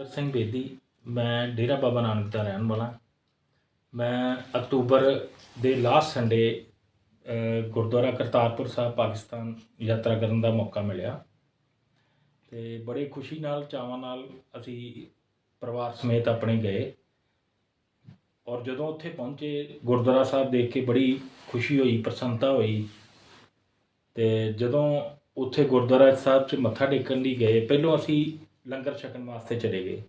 ਜਸਵਿੰਦਰ ਸਿੰਘ ਬੇਦੀ, ਮੈਂ ਡੇਰਾ ਬਾਬਾ ਨਾਨਕ ਦਾ ਰਹਿਣ ਵਾਲਾ। ਮੈਂ ਅਕਤੂਬਰ ਦੇ ਲਾਸਟ ਸੰਡੇ ਗੁਰਦੁਆਰਾ ਕਰਤਾਰਪੁਰ ਸਾਹਿਬ, ਪਾਕਿਸਤਾਨ ਯਾਤਰਾ ਕਰਨ ਦਾ ਮੌਕਾ ਮਿਲਿਆ। ਤੇ ਬੜੀ ਖੁਸ਼ੀ ਨਾਲ, ਚਾਵਾਂ ਨਾਲ ਅਸੀਂ ਪਰਿਵਾਰ ਸਮੇਤ ਆਪਣੇ ਗਏ। ਔਰ ਜਦੋਂ ਉੱਥੇ ਪਹੁੰਚੇ, ਗੁਰਦੁਆਰਾ ਸਾਹਿਬ ਦੇਖ ਕੇ ਬੜੀ ਖੁਸ਼ੀ ਹੋਈ, ਪ੍ਰਸੰਨਤਾ ਹੋਈ। ਤੇ ਜਦੋਂ ਉੱਥੇ ਗੁਰਦੁਆਰਾ ਸਾਹਿਬ 'ਚ ਮੱਥਾ ਟੇਕਣ ਲਈ ਗਏ, ਪਹਿਲੋਂ ਅਸੀਂ ਲੰਗਰ ਛਕਣ ਵਾਸਤੇ ਚਲੇ ਗਏ।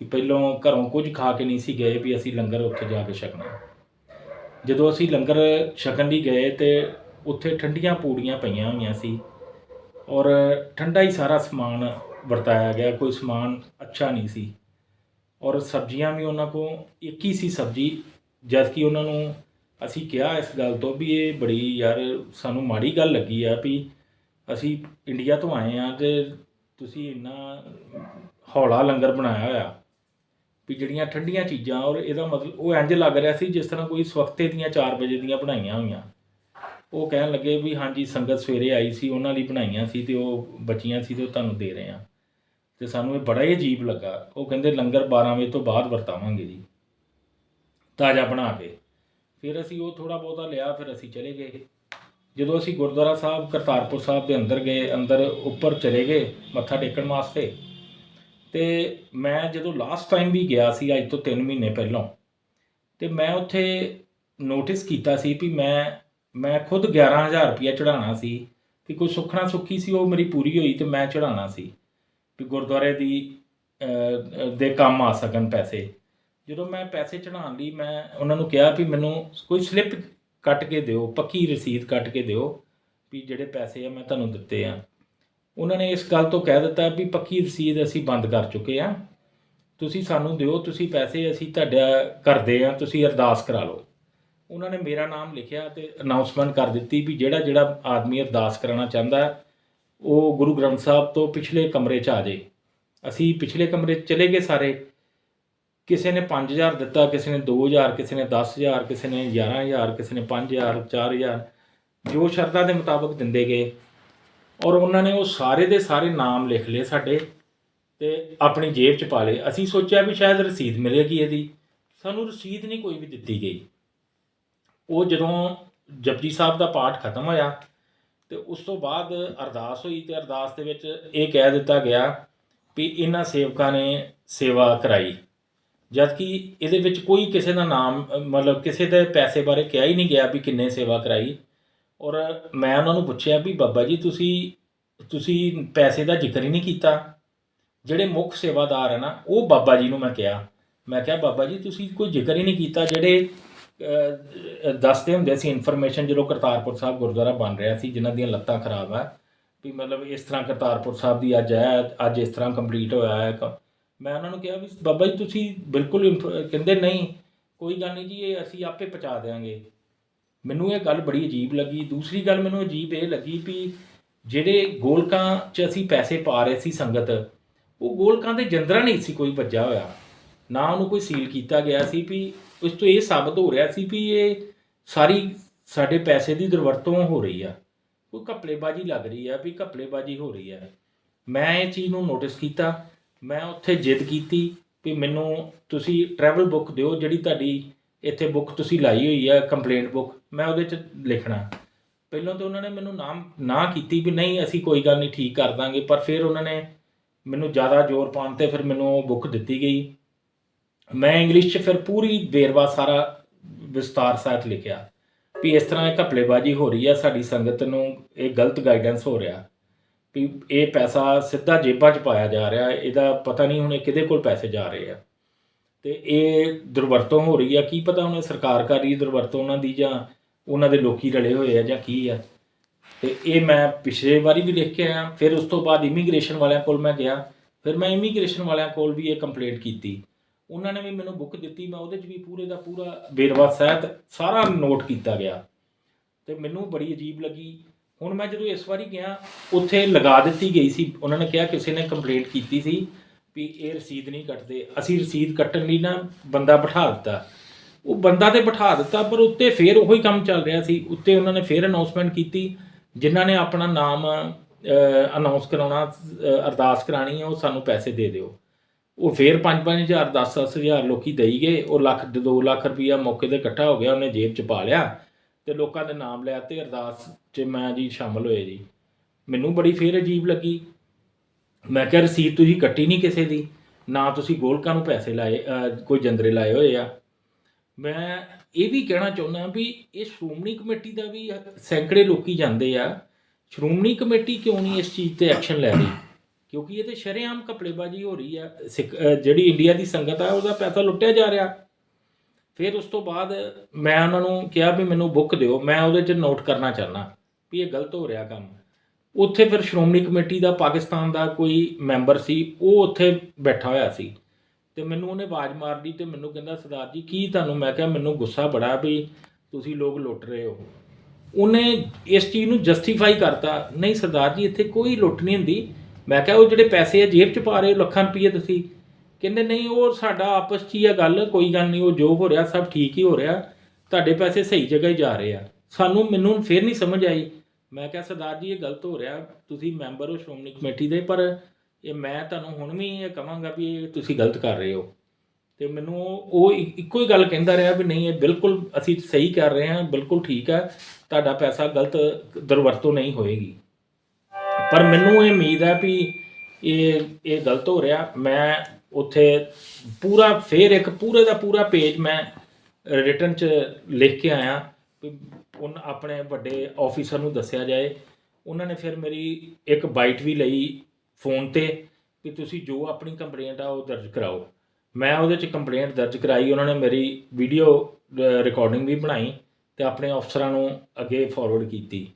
ਵੀ ਪਹਿਲੋਂ ਘਰੋਂ ਕੁਝ ਖਾ ਕੇ ਨਹੀਂ ਸੀ ਗਏ ਵੀ ਅਸੀਂ ਲੰਗਰ ਉੱਥੇ ਜਾ ਕੇ ਛਕਣਾ। ਜਦੋਂ ਅਸੀਂ ਲੰਗਰ ਛਕਣ ਲਈ ਗਏ ਤੇ ਉੱਥੇ ਠੰਡੀਆਂ ਪੂੜੀਆਂ ਪਈਆਂ ਹੋਈਆਂ ਸੀ ਔਰ ਠੰਡਾ ਹੀ ਸਾਰਾ ਸਮਾਨ ਵਰਤਾਇਆ ਗਿਆ, ਕੋਈ ਸਮਾਨ ਅੱਛਾ ਨਹੀਂ ਸੀ। ਔਰ ਸਬਜ਼ੀਆਂ ਵੀ ਉਹਨਾਂ ਕੋ ਇੱਕ ਹੀ ਸੀ ਸਬਜ਼ੀ ਜਦ ਕਿ ਉਹਨਾਂ ਨੂੰ ਅਸੀਂ ਕਿਹਾ ਇਸ ਗੱਲ ਤੋਂ ਵੀ ਇਹ ਬੜੀ ਯਾਰ ਸਾਨੂੰ ਮਾੜੀ ਗੱਲ ਲੱਗੀ ਆ ਵੀ ਅਸੀਂ ਇੰਡੀਆ ਤੋਂ ਆਏ ਆ ਤੇ ਤੁਸੀਂ ਇੰਨਾ ਹੌਲਾ ਲੰਗਰ ਬਣਾਇਆ ਹੋਇਆ ਵੀ ਜਿਹੜੀਆਂ ਠੰਡੀਆਂ ਚੀਜ਼ਾਂ ਔਰ ਇਹਦਾ ਮਤਲਬ ਉਹ ਇੰਜ ਲੱਗ ਰਿਹਾ ਸੀ ਜਿਸ ਤਰ੍ਹਾਂ ਕੋਈ ਸਵਖਤੇ ਦੀਆਂ 4 ਵਜੇ ਦੀਆਂ ਬਣਾਈਆਂ ਹੋਈਆਂ। ਉਹ ਕਹਿਣ ਲੱਗੇ ਵੀ ਹਾਂਜੀ, ਸੰਗਤ ਸਵੇਰੇ ਆਈ ਸੀ, ਉਹਨਾਂ ਲਈ ਬਣਾਈਆਂ ਸੀ ਤੇ ਉਹ ਬਚੀਆਂ ਸੀ ਤੇ ਉਹ ਤੁਹਾਨੂੰ ਦੇ ਰਹੇ ਆ ਤੇ ਸਾਨੂੰ ਇਹ ਬੜਾ ਹੀ ਅਜੀਬ ਲੱਗਾ। ਉਹ ਕਹਿੰਦੇ ਲੰਗਰ 12 ਵਜੇ ਤੋਂ ਬਾਅਦ ਵਰਤਾਵਾਂਗੇ ਜੀ। ਤਾਜ਼ਾ ਬਣਾ ਕੇ। ਫਿਰ ਅਸੀਂ ਉਹ ਥੋੜਾ ਬਹੁਤਾ ਲਿਆ, ਫਿਰ ਅਸੀਂ ਚਲੇ ਗਏ। ਜਦੋਂ ਅਸੀਂ ਗੁਰਦੁਆਰਾ ਸਾਹਿਬ, ਕਰਤਾਰਪੁਰ ਸਾਹਿਬ ਦੇ ਅੰਦਰ ਗਏ, ਅੰਦਰ ਉੱਪਰ ਚਲੇ ਗਏ, ਮੱਥਾ ਟੇਕਣ ਵਾਸਤੇ, ਤੇ ਮੈਂ ਜਦੋਂ ਲਾਸਟ ਟਾਈਮ ਵੀ ਗਿਆ ਸੀ, ਅੱਜ ਤੋਂ 3 ਮਹੀਨੇ ਪਹਿਲਾਂ, ਤੇ ਮੈਂ ਉੱਥੇ ਨੋਟਿਸ ਕੀਤਾ ਸੀ ਵੀ ਮੈਂ ਮੈਂ ਖੁਦ 11000 ਰੁਪਇਆ ਚੜਾਉਣਾ ਸੀ ਕਿ ਕੋਈ ਸੁੱਖਣਾ ਸੁੱਖੀ ਸੀ, ਉਹ ਮੇਰੀ ਪੂਰੀ ਹੋਈ ਤੇ ਮੈਂ ਚੜਾਉਣਾ ਸੀ, ਵੀ ਗੁਰਦੁਆਰੇ ਦੀ ਦੇ ਕੰਮ ਆ ਸਕਣ ਪੈਸੇ। ਜਦੋਂ ਮੈਂ ਪੈਸੇ ਚੜਾਉਣ ਲਈ, ਮੈਂ ਉਹਨਾਂ ਨੂੰ ਕਿਹਾ ਵੀ ਮੈਨੂੰ ਕੋਈ ਸਲਿੱਪ ਕੱਟ ਕੇ ਦਿਓ, ਪੱਕੀ ਰਸੀਦ ਕੱਟ ਕੇ ਦਿਓ ਵੀ ਜਿਹੜੇ ਪੈਸੇ ਆ ਮੈਂ ਤੁਹਾਨੂੰ ਦਿੱਤੇ ਆ। ਉਹਨਾਂ ਨੇ ਇਸ ਗੱਲ ਤੋਂ ਕਹਿ ਦਿੱਤਾ ਵੀ ਪੱਕੀ ਰਸੀਦ ਅਸੀਂ ਬੰਦ ਕਰ ਚੁੱਕੇ ਆ। ਤੁਸੀਂ ਸਾਨੂੰ ਦਿਓ, ਤੁਸੀਂ ਪੈਸੇ ਅਸੀਂ ਤੁਹਾਡਾ ਕਰਦੇ ਆ, ਤੁਸੀਂ ਅਰਦਾਸ ਕਰਾ ਲਓ। ਉਹਨਾਂ ਨੇ ਮੇਰਾ ਨਾਮ ਲਿਖਿਆ ਤੇ ਅਨਾਉਂਸਮੈਂਟ ਕਰ ਦਿੱਤੀ ਵੀ ਜਿਹੜਾ ਜਿਹੜਾ ਆਦਮੀ ਅਰਦਾਸ ਕਰਾਉਣਾ ਚਾਹੁੰਦਾ, ਉਹ ਗੁਰੂ ਗ੍ਰੰਥ ਸਾਹਿਬ ਤੋਂ ਪਿਛਲੇ ਕਮਰੇ 'ਚ ਆ ਜਾਏ। ਅਸੀਂ ਪਿਛਲੇ ਕਮਰੇ 'ਚ ਚਲੇ ਗਏ ਸਾਰੇ ਕਿਸੇ ਨੇ 5000 ਦਿੱਤਾ, ਕਿਸੇ ਨੇ 2000 ਕਿਸੇ ਨੇ 10000 ਕਿਸੇ ਨੇ 11000 ਕਿਸੇ ਨੇ 5000 4000 ਜੋ ਸ਼ਰਤਾਂ ਦੇ ਮੁਤਾਬਕ ਦਿੰਦੇ ਗਏ। ਔਰ ਉਹਨਾਂ ਨੇ ਉਹ ਸਾਰੇ ਦੇ ਸਾਰੇ ਨਾਮ ਲਿਖ ਲਏ ਸਾਡੇ ਤੇ ਆਪਣੀ ਜੇਬ 'ਚ ਪਾ ਲਏ। ਅਸੀਂ ਸੋਚਿਆ ਵੀ ਸ਼ਾਇਦ ਰਸੀਦ ਮਿਲੇਗੀ ਇਹਦੀ। ਸਾਨੂੰ ਰਸੀਦ ਨਹੀਂ ਕੋਈ ਵੀ ਦਿੱਤੀ ਗਈ। ਉਹ ਜਦੋਂ ਜਪਜੀ ਸਾਹਿਬ ਦਾ ਪਾਠ ਖਤਮ ਹੋਇਆ ਤੇ ਉਸ ਤੋਂ ਬਾਅਦ ਅਰਦਾਸ ਹੋਈ ਤੇ ਅਰਦਾਸ ਦੇ ਵਿੱਚ ਇਹ ਕਹਿ ਦਿੱਤਾ ਗਿਆ ਵੀ ਇਹਨਾਂ ਸੇਵਕਾਂ ਨੇ ਸੇਵਾ ਕਰਾਈ। ਜਦਕਿ ਇਹਦੇ ਵਿੱਚ ਕੋਈ ਕਿਸੇ ਦਾ ਨਾਮ, ਮਤਲਬ ਕਿਸੇ ਦੇ ਪੈਸੇ ਬਾਰੇ ਕਿਹਾ ਹੀ ਨਹੀਂ ਗਿਆ ਵੀ ਕਿੰਨੇ ਸੇਵਾ ਕਰਾਈ। ਔਰ ਮੈਂ ਉਹਨਾਂ ਨੂੰ ਪੁੱਛਿਆ ਵੀ ਬਾਬਾ ਜੀ, ਤੁਸੀਂ ਤੁਸੀਂ ਪੈਸੇ ਦਾ ਜ਼ਿਕਰ ਹੀ ਨਹੀਂ ਕੀਤਾ। ਜਿਹੜੇ ਮੁੱਖ ਸੇਵਾਦਾਰ ਹੈ ਨਾ, ਉਹ ਬਾਬਾ ਜੀ ਨੂੰ ਮੈਂ ਕਿਹਾ। ਮੈਂ ਕਿਹਾ, ਬਾਬਾ ਜੀ, ਤੁਸੀਂ ਕੋਈ ਜ਼ਿਕਰ ਹੀ ਨਹੀਂ ਕੀਤਾ ਜਿਹੜੇ ਦੱਸਦੇ ਹੁੰਦੇ ਸੀ ਇਨਫੋਰਮੇਸ਼ਨ ਜਦੋਂ ਕਰਤਾਰਪੁਰ ਸਾਹਿਬ ਗੁਰਦੁਆਰਾ ਬਣ ਰਿਹਾ ਸੀ, ਜਿਨ੍ਹਾਂ ਦੀਆਂ ਲੱਤਾਂ ਖਰਾਬ ਆ। ਵੀ ਮਤਲਬ ਇਸ ਤਰ੍ਹਾਂ ਕਰਤਾਰਪੁਰ ਸਾਹਿਬ ਦੀ ਅੱਜ ਹੈ, ਅੱਜ ਇਸ ਤਰ੍ਹਾਂ ਕੰਪਲੀਟ ਹੋਇਆ ਹੈ। ਕ- ਮੈਂ ਉਹਨਾਂ ਨੂੰ ਕਿਹਾ ਵੀ ਬਾਬਾ ਜੀ ਤੁਸੀਂ ਬਿਲਕੁਲ ਇੰਫ- ਕਹਿੰਦੇ ਨਹੀਂ, ਕੋਈ ਗੱਲ ਨਹੀਂ ਜੀ, ਇਹ ਅਸੀਂ ਆਪੇ ਪਹੁੰਚਾ ਦੇਵਾਂਗੇ ਮੈਨੂੰ ਇਹ ਗੱਲ ਬੜੀ ਅਜੀਬ ਲੱਗੀ। ਦੂਸਰੀ ਗੱਲ ਮੈਨੂੰ ਅਜੀਬ ਇਹ ਲੱਗੀ ਵੀ ਜਿਹੜੇ ਗੋਲਕਾਂ 'ਚ ਅਸੀਂ ਪੈਸੇ ਪਾ ਰਹੇ ਸੀ ਸੰਗਤ, ਉਹ ਗੋਲਕਾਂ ਦੇ ਜੰਦਰਾ ਨਹੀਂ ਸੀ ਕੋਈ ਵੱਜਾ ਹੋਇਆ। ਨਾ ਉਹਨੂੰ ਕੋਈ ਸੀਲ ਕੀਤਾ ਗਿਆ ਸੀ ਵੀ ਉਸ ਤੋਂ ਇਹ ਸਾਬਤ ਹੋ ਰਿਹਾ ਸੀ ਵੀ ਇਹ ਸਾਰੀ ਸਾਡੇ ਪੈਸੇ ਦੀ ਦੁਰਵਰਤੋਂ ਹੋ ਰਹੀ ਆ। ਕੋਈ ਘਪਲੇਬਾਜ਼ੀ ਲੱਗ ਰਹੀ ਆ ਵੀ ਘਪਲੇਬਾਜ਼ੀ ਹੋ ਰਹੀ ਆ। ਮੈਂ ਇਹ ਚੀਜ਼ ਨੂੰ ਨੋਟਿਸ ਕੀਤਾ। ਮੈਂ ਉੱਥੇ ਜਿੱਦ ਕੀਤੀ ਵੀ ਮੈਨੂੰ ਤੁਸੀਂ ਟਰੈਵਲ ਬੁੱਕ ਦਿਓ, ਜਿਹੜੀ ਤੁਹਾਡੀ ਇੱਥੇ ਬੁੱਕ ਤੁਸੀਂ ਲਾਈ ਹੋਈ ਹੈ ਕੰਪਲੇਂਟ ਬੁੱਕ ਮੈਂ ਉਹਦੇ 'ਚ ਲਿਖਣਾ। ਪਹਿਲਾਂ ਤਾਂ ਉਹਨਾਂ ਨੇ ਮੈਨੂੰ ਨਾਮ, ਨਾ ਕੀਤੀ ਵੀ ਨਹੀਂ, ਅਸੀਂ ਕੋਈ ਗੱਲ ਨਹੀਂ ਠੀਕ ਕਰ ਦਾਂਗੇ, ਪਰ ਫਿਰ ਉਹਨਾਂ ਨੇ ਮੈਨੂੰ ਜ਼ਿਆਦਾ ਜ਼ੋਰ ਪਾਉਣ ਤੇ ਫਿਰ ਮੈਨੂੰ ਉਹ ਬੁੱਕ ਦਿੱਤੀ ਗਈ। ਮੈਂ ਇੰਗਲਿਸ਼ 'ਚ ਫਿਰ ਪੂਰੀ ਵੇਰਵਾ ਸਾਰਾ ਵਿਸਤਾਰ ਸਾਹਿਤ ਲਿਖਿਆ ਵੀ ਇਸ ਤਰ੍ਹਾਂ ਇਹ ਘਪਲੇਬਾਜ਼ੀ ਹੋ ਰਹੀ ਹੈ ਸਾਡੀ ਸੰਗਤ ਨੂੰ ਇਹ ਗਲਤ ਗਾਈਡੈਂਸ ਹੋ ਰਿਹਾ। ਵੀ ਇਹ ਪੈਸਾ ਸਿੱਧਾ ਜੇਬਾਂ 'ਚ ਪਾਇਆ ਜਾ ਰਿਹਾ, ਇਹਦਾ ਪਤਾ ਨਹੀਂ ਹੁਣ ਇਹ ਕਿਹਦੇ ਕੋਲ ਪੈਸੇ ਜਾ ਰਹੇ ਆ। ਤੇ ਇਹ ਦੁਰਵਰਤੋਂ ਹੋ ਰਹੀ ਆ, ਕੀ ਪਤਾ ਉਹਨੇ ਸਰਕਾਰ ਕਰ ਰਹੀ ਦੁਰਵਰਤੋਂ ਉਹਨਾਂ ਦੀ ਜਾਂ ਉਹਨਾਂ ਦੇ ਲੋਕੀ ਰਲੇ ਹੋਏ ਆ ਜਾਂ ਕੀ ਆ। ਤੇ ਇਹ ਮੈਂ ਪਿਛਲੇ ਵਾਰੀ ਵੀ ਲਿਖ ਕੇ ਆਇਆ, ਫਿਰ ਉਸ ਤੋਂ ਬਾਅਦ ਇਮੀਗ੍ਰੇਸ਼ਨ ਵਾਲਿਆਂ ਕੋਲ ਮੈਂ ਗਿਆ, ਫਿਰ ਮੈਂ ਇਮੀਗ੍ਰੇਸ਼ਨ ਵਾਲਿਆਂ ਕੋਲ ਵੀ ਇਹ ਕੰਪਲੇਂਟ ਕੀਤੀ। ਉਹਨਾਂ ਨੇ ਵੀ ਮੈਨੂੰ ਬੁੱਕ ਦਿੱਤੀ, ਮੈਂ ਉਹਦੇ 'ਚ ਵੀ ਪੂਰੇ ਦਾ ਪੂਰਾ ਵੇਰਵਾ ਸਹਿਤ ਸਾਰਾ ਨੋਟ ਕੀਤਾ ਗਿਆ। ਤੇ ਮੈਨੂੰ ਬੜੀ ਅਜੀਬ ਲੱਗੀ ਹੁਣ ਮੈਂ ਜਦੋਂ ਇਸ ਵਾਰੀ ਗਿਆ, ਉੱਥੇ ਲਗਾ ਦਿੱਤੀ ਗਈ ਸੀ। ਉਹਨਾਂ ਨੇ ਕਿਹਾ ਕਿਸੇ ਨੇ ਕੰਪਲੇਂਟ ਕੀਤੀ ਸੀ ਵੀ ਇਹ ਰਸੀਦ ਨਹੀਂ ਕੱਟਦੇ। ਅਸੀਂ ਰਸੀਦ ਕੱਟਣ ਲਈ ਨਾ ਬੰਦਾ ਬਿਠਾ ਦਿੱਤਾ। ਉਹ ਬੰਦਾ ਤੇ ਬਿਠਾ ਦਿੱਤਾ, ਪਰ ਉੱਤੇ ਫੇਰ ਉਹੀ ਕੰਮ ਚੱਲ ਰਿਹਾ ਸੀ। ਉੱਤੇ ਉਹਨਾਂ ਨੇ ਫੇਰ ਅਨਾਉਂਸਮੈਂਟ ਕੀਤੀ, ਜਿਨ੍ਹਾਂ ਨੇ ਆਪਣਾ ਨਾਮ ਅਨਾਉਂਸ ਕਰਾਉਣਾ ਅਰਦਾਸ ਕਰਾਣੀ ਹੈ ਉਹ ਸਾਨੂੰ ਪੈਸੇ ਦੇ ਦਿਓ। ਉਹ ਫੇਰ 5-5000 10-10000 ਲੋਕੀ ਦੇਈ ਗਏ। ਉਹ ਲੱਖ 2 ਲੱਖ ਰੁਪਈਆ ਮੌਕੇ ਤੇ ਇਕੱਠਾ ਹੋ ਗਿਆ, ਉਹਨੇ ਜੇਬ 'ਚ ਪਾ ਲਿਆ ਤੇ ਲੋਕਾਂ ਦੇ ਨਾਮ ਲਿਆ ਤੇ ਅਰਦਾਸ 'ਚ ਮੈਂ ਜੀ ਸ਼ਾਮਲ ਹੋਏ ਜੀ। ਮੈਨੂੰ ਬੜੀ ਫੇਰ ਅਜੀਬ ਲੱਗੀ। ਮੈਂ ਕਿਹਾ, ਰਸੀਦ ਤੁਸੀਂ ਕੱਟੀ ਨਹੀਂ ਕਿਸੇ ਦੀ? ਨਾ ਤੁਸੀਂ ਗੋਲਕਾਂ ਨੂੰ ਪੈਸੇ ਲਾਏ ਕੋਈ ਜੰਦਰੇ ਲਾਏ ਹੋਏ ਆ? ਮੈਂ ਇਹ ਵੀ ਕਹਿਣਾ ਚਾਹੁੰਦਾ ਵੀ ਇਹ ਸ਼੍ਰੋਮਣੀ ਕਮੇਟੀ ਦਾ ਵੀ ਸੈਂਕੜੇ ਲੋਕੀ ਜਾਂਦੇ ਆ। ਸ਼੍ਰੋਮਣੀ ਕਮੇਟੀ ਕਿਉਂ ਨਹੀਂ ਇਸ ਚੀਜ਼ ਤੇ ਐਕਸ਼ਨ ਲੈ ਰਹੀ? ਕਿਉਂਕਿ ਇਹ ਤੇ ਸ਼ਰੇਆਮ ਕਪੜੇਬਾਜ਼ੀ ਹੋ ਰਹੀ ਆ। ਸਿੱਖ- ਜਿਹੜੀ ਇੰਡੀਆ ਦੀ ਸੰਗਤ ਆ, ਉਹਦਾ ਪੈਸਾ ਲੁੱਟਿਆ ਜਾ ਰਿਹਾ। ਫਿਰ ਉਸ ਤੋਂ ਬਾਅਦ ਮੈਂ ਉਹਨਾਂ ਨੂੰ ਕਿਹਾ ਵੀ ਮੈਨੂੰ ਬੁੱਕ ਦਿਓ। ਮੈਂ ਉਹਦੇ 'ਚ ਨੋਟ ਕਰਨਾ ਚਾਹਨਾ ਵੀ ਇਹ ਗਲਤ ਹੋ ਰਿਹਾ ਕੰਮ। ਉੱਥੇ ਫਿਰ ਸ਼੍ਰੋਮਣੀ ਕਮੇਟੀ ਦਾ ਪਾਕਿਸਤਾਨ ਦਾ ਕੋਈ ਮੈਂਬਰ ਸੀ, ਉਹ ਉੱਥੇ ਬੈਠਾ ਹੋਇਆ ਸੀ। ਤੇ ਮੈਨੂੰ ਉਹਨੇ ਆਵਾਜ਼ ਮਾਰਦੀ ਤੇ ਮੈਨੂੰ ਕਹਿੰਦਾ, ਸਰਦਾਰ ਜੀ, ਕੀ ਤੁਹਾਨੂੰ? ਮੈਂ ਕਿਹਾ, ਮੈਨੂੰ ਗੁੱਸਾ ਬੜਾ ਵੀ ਤੁਸੀਂ ਲੋਕ ਲੁੱਟ ਰਹੇ ਹੋ। ਉਹਨੇ ਇਸ ਚੀਜ਼ ਨੂੰ ਜਸਟੀਫਾਈ ਕਰਤਾ, ਨਹੀਂ ਸਰਦਾਰ ਜੀ, ਇੱਥੇ ਕੋਈ ਲੁੱਟ ਨਹੀਂ ਹੁੰਦੀ। ਮੈਂ ਕਿਹਾ, ਉਹ ਜਿਹੜੇ ਪੈਸੇ ਆ ਜੇਬ 'ਚ ਪਾ ਰਹੇ ਲੱਖਾਂ ਰੁਪਏ ਤੁਸੀਂ? ਕਹਿੰਦੇ, ਨਹੀਂ, ਉਹ ਸਾਡਾ ਆਪਸ 'ਚ ਹੀ ਆ ਗੱਲ, ਕੋਈ ਗੱਲ ਨਹੀਂ, ਉਹ ਜੋ ਹੋ ਰਿਹਾ ਸਭ ਠੀਕ ਹੀ ਹੋ ਰਿਹਾ। ਤੁਹਾਡੇ ਪੈਸੇ ਸਹੀ ਜਗ੍ਹਾ ਹੀ ਜਾ ਰਹੇ ਆ। ਸਾਨੂੰ, ਮੈਨੂੰ ਫਿਰ ਨਹੀਂ ਸਮਝ ਆਈ। ਮੈਂ ਕਿਹਾ, ਸਰਦਾਰ ਜੀ, ਇਹ ਗਲਤ ਹੋ ਰਿਹਾ। ਤੁਸੀਂ ਮੈਂਬਰ ਹੋ ਸ਼੍ਰੋਮਣੀ ਕਮੇਟੀ ਦੇ, ਪਰ ਇਹ ਮੈਂ ਤੁਹਾਨੂੰ ਹੁਣ ਵੀ ਇਹ ਕਹਾਂਗਾ ਵੀ ਇਹ ਤੁਸੀਂ ਗਲਤ ਕਰ ਰਹੇ ਹੋ। ਤੇ ਮੈਨੂੰ ਉਹ ਉਹ ਇੱਕੋ ਹੀ ਗੱਲ ਕਹਿੰਦਾ ਰਿਹਾ ਵੀ ਨਹੀਂ, ਇਹ ਬਿਲਕੁਲ ਅਸੀਂ ਸਹੀ ਕਰ ਰਹੇ ਹਾਂ, ਬਿਲਕੁਲ ਠੀਕ ਹੈ। ਤੁਹਾਡਾ ਪੈਸਾ ਗਲਤ ਦੁਰਵਰਤੋਂ ਨਹੀਂ ਹੋਏਗੀ। ਪਰ ਮੈਨੂੰ ਇਹ ਉਮੀਦ ਹੈ ਵੀ ਇਹ ਇਹ ਗਲਤ ਹੋ ਰਿਹਾ। ਮੈਂ ਉੱਥੇ ਪੂਰਾ, ਫੇਰ ਇੱਕ ਪੂਰੇ ਦਾ ਪੂਰਾ ਪੇਜ ਮੈਂ ਰਿਟਰਨ ਚ ਲਿਖ ਕੇ ਆਇਆ। ਵੀ ਆਪਣੇ ਵੱਡੇ ਆਫੀਸਰ ਨੂੰ ਦੱਸਿਆ ਜਾਏ, ਉਹਨਾਂ ਨੇ ਫਿਰ ਮੇਰੀ ਇੱਕ ਬਾਈਟ ਵੀ ਲਈ ਫੋਨ ਤੇ ਕਿ ਤੁਸੀਂ ਜੋ ਆਪਣੀ ਕੰਪਲੇਂਟ ਆ ਉਹ ਦਰਜ ਕਰਾਓ। ਮੈਂ ਉਹਦੇ ਚ ਕੰਪਲੇਂਟ ਦਰਜ ਕਰਾਈ, ਉਹਨਾਂ ਨੇ ਮੇਰੀ ਵੀਡੀਓ ਰਿਕਾਰਡਿੰਗ ਵੀ ਬਣਾਈ ਤੇ ਆਪਣੇ ਅਫਸਰਾਂ ਨੂੰ ਅੱਗੇ ਫਾਰਵਰਡ ਕੀਤੀ।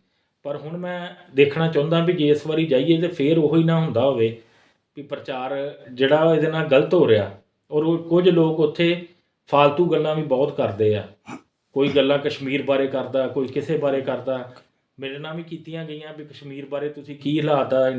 ਪਰ ਹੁਣ ਮੈਂ ਦੇਖਣਾ ਚਾਹੁੰਦਾ ਵੀ ਜੇ ਇਸ ਵਾਰੀ ਜਾਈਏ ਤੇ ਫੇਰ ਉਹੋ ਹੀ ਨਾ ਹੁੰਦਾ ਹੋਵੇ ਵੀ ਪ੍ਰਚਾਰ ਜਿਹੜਾ ਇਹਦੇ ਨਾਲ ਗਲਤ ਹੋ ਰਿਹਾ ਔਰ ਕੁਝ ਲੋਕ ਉੱਥੇ ਫਾਲਤੂ ਗੱਲਾਂ ਵੀ ਬਹੁਤ ਕਰਦੇ ਆ। ਕੋਈ ਗੱਲਾਂ ਕਸ਼ਮੀਰ ਬਾਰੇ ਕਰਦਾ, ਕੋਈ ਕਿਸੇ ਬਾਰੇ ਕਰਦਾ। ਮੇਰੇ ਨਾਲ ਵੀ ਕੀਤੀਆਂ ਗਈਆਂ ਵੀ ਕਸ਼ਮੀਰ ਬਾਰੇ ਤੁਸੀਂ ਕੀ ਹਾਲਾਤ ਆ